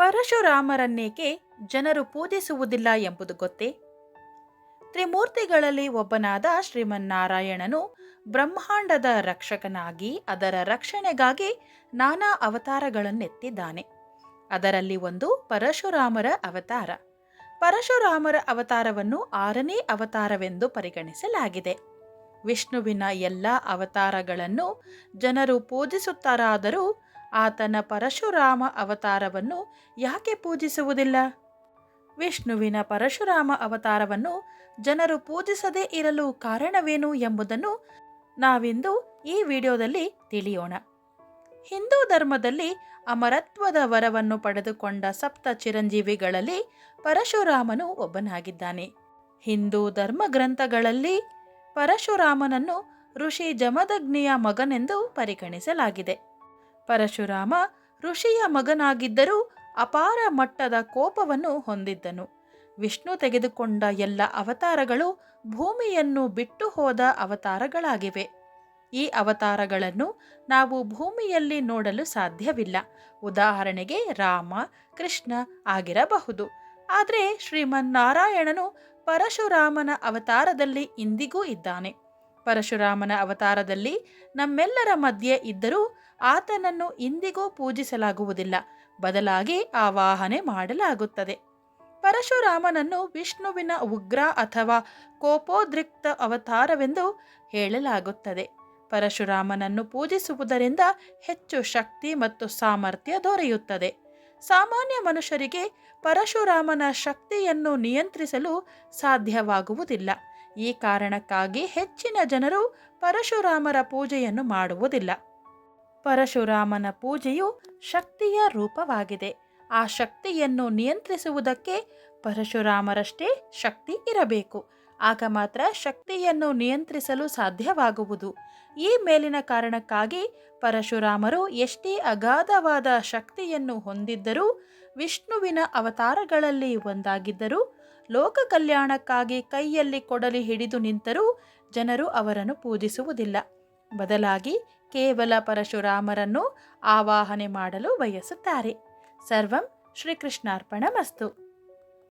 ಪರಶುರಾಮರನ್ನೇಕೆ ಜನರು ಪೂಜಿಸುವುದಿಲ್ಲ ಎಂಬುದು ಗೊತ್ತೇ? ತ್ರಿಮೂರ್ತಿಗಳಲ್ಲಿ ಒಬ್ಬನಾದ ಶ್ರೀಮನ್ನಾರಾಯಣನು ಬ್ರಹ್ಮಾಂಡದ ರಕ್ಷಕನಾಗಿ ಅದರ ರಕ್ಷಣೆಗಾಗಿ ನಾನಾ ಅವತಾರಗಳನ್ನೆತ್ತಿದ್ದಾನೆ. ಅದರಲ್ಲಿ ಒಂದು ಪರಶುರಾಮರ ಅವತಾರ. ಪರಶುರಾಮರ ಅವತಾರವನ್ನು ಆರನೇ ಅವತಾರವೆಂದು ಪರಿಗಣಿಸಲಾಗಿದೆ. ವಿಷ್ಣುವಿನ ಎಲ್ಲ ಅವತಾರಗಳನ್ನು ಜನರು ಪೂಜಿಸುತ್ತಾರಾದರೂ ಆತನ ಪರಶುರಾಮ ಅವತಾರವನ್ನು ಯಾಕೆ ಪೂಜಿಸುವುದಿಲ್ಲ? ವಿಷ್ಣುವಿನ ಪರಶುರಾಮ ಅವತಾರವನ್ನು ಜನರು ಪೂಜಿಸದೇ ಇರಲು ಕಾರಣವೇನು ಎಂಬುದನ್ನು ನಾವಿಂದು ಈ ವಿಡಿಯೋದಲ್ಲಿ ತಿಳಿಯೋಣ. ಹಿಂದೂ ಧರ್ಮದಲ್ಲಿ ಅಮರತ್ವದ ವರವನ್ನು ಪಡೆದುಕೊಂಡ ಸಪ್ತ ಚಿರಂಜೀವಿಗಳಲ್ಲಿ ಪರಶುರಾಮನು ಒಬ್ಬನಾಗಿದ್ದಾನೆ. ಹಿಂದೂ ಧರ್ಮ ಗ್ರಂಥಗಳಲ್ಲಿ ಪರಶುರಾಮನನ್ನು ಋಷಿ ಜಮದಗ್ನಿಯ ಮಗನೆಂದು ಪರಿಗಣಿಸಲಾಗಿದೆ. ಪರಶುರಾಮ ಋಷಿಯ ಮಗನಾಗಿದ್ದರೂ ಅಪಾರ ಮಟ್ಟದ ಕೋಪವನ್ನು ಹೊಂದಿದ್ದನು. ವಿಷ್ಣು ತೆಗೆದುಕೊಂಡ ಎಲ್ಲ ಅವತಾರಗಳು ಭೂಮಿಯನ್ನು ಬಿಟ್ಟು ಹೋದ ಅವತಾರಗಳಾಗಿವೆ. ಈ ಅವತಾರಗಳನ್ನು ನಾವು ಭೂಮಿಯಲ್ಲಿ ನೋಡಲು ಸಾಧ್ಯವಿಲ್ಲ. ಉದಾಹರಣೆಗೆ ರಾಮ, ಕೃಷ್ಣ ಆಗಿರಬಹುದು. ಆದರೆ ಶ್ರೀಮನ್ನಾರಾಯಣನು ಪರಶುರಾಮನ ಅವತಾರದಲ್ಲಿ ಇಂದಿಗೂ ಇದ್ದಾನೆ. ಪರಶುರಾಮನ ಅವತಾರದಲ್ಲಿ ನಮ್ಮೆಲ್ಲರ ಮಧ್ಯೆ ಇದ್ದರೂ ಆತನನ್ನು ಇಂದಿಗೂ ಪೂಜಿಸಲಾಗುವುದಿಲ್ಲ. ಬದಲಾಗಿ ಆವಾಹನೆ ಮಾಡಲಾಗುತ್ತದೆ. ಪರಶುರಾಮನನ್ನು ವಿಷ್ಣುವಿನ ಉಗ್ರ ಅಥವಾ ಕೋಪೋದ್ರಿಕ್ತ ಅವತಾರವೆಂದು ಹೇಳಲಾಗುತ್ತದೆ. ಪರಶುರಾಮನನ್ನು ಪೂಜಿಸುವುದರಿಂದ ಹೆಚ್ಚು ಶಕ್ತಿ ಮತ್ತು ಸಾಮರ್ಥ್ಯ ದೊರೆಯುತ್ತದೆ. ಸಾಮಾನ್ಯ ಮನುಷ್ಯರಿಗೆ ಪರಶುರಾಮನ ಶಕ್ತಿಯನ್ನು ನಿಯಂತ್ರಿಸಲು ಸಾಧ್ಯವಾಗುವುದಿಲ್ಲ. ಈ ಕಾರಣಕ್ಕಾಗಿ ಹೆಚ್ಚಿನ ಜನರು ಪರಶುರಾಮರ ಪೂಜೆಯನ್ನು ಮಾಡುವುದಿಲ್ಲ. ಪರಶುರಾಮನ ಪೂಜೆಯು ಶಕ್ತಿಯ ರೂಪವಾಗಿದೆ. ಆ ಶಕ್ತಿಯನ್ನು ನಿಯಂತ್ರಿಸುವುದಕ್ಕೆ ಪರಶುರಾಮರಷ್ಟೇ ಶಕ್ತಿ ಇರಬೇಕು. ಆಗ ಮಾತ್ರ ಶಕ್ತಿಯನ್ನು ನಿಯಂತ್ರಿಸಲು ಸಾಧ್ಯವಾಗುವುದು. ಈ ಮೇಲಿನ ಕಾರಣಕ್ಕಾಗಿ ಪರಶುರಾಮರು ಎಷ್ಟೇ ಅಗಾಧವಾದ ಶಕ್ತಿಯನ್ನು ಹೊಂದಿದ್ದರೂ, ವಿಷ್ಣುವಿನ ಅವತಾರಗಳಲ್ಲಿ ಒಂದಾಗಿದ್ದರೂ ಲೋಕ ಕಲ್ಯಾಣಕ್ಕಾಗಿ ಕೈಯಲ್ಲಿ ಕೊಡಲಿ ಹಿಡಿದು ನಿಂತರೂ ಜನರು ಅವರನ್ನು ಪೂಜಿಸುವುದಿಲ್ಲ. ಬದಲಾಗಿ ಕೇವಲ ಪರಶುರಾಮರನ್ನು ಆವಾಹನೆ ಮಾಡಲು ಬಯಸುತ್ತಾರೆ. ಸರ್ವಂ ಶ್ರೀಕೃಷ್ಣಾರ್ಪಣ ಮಸ್ತು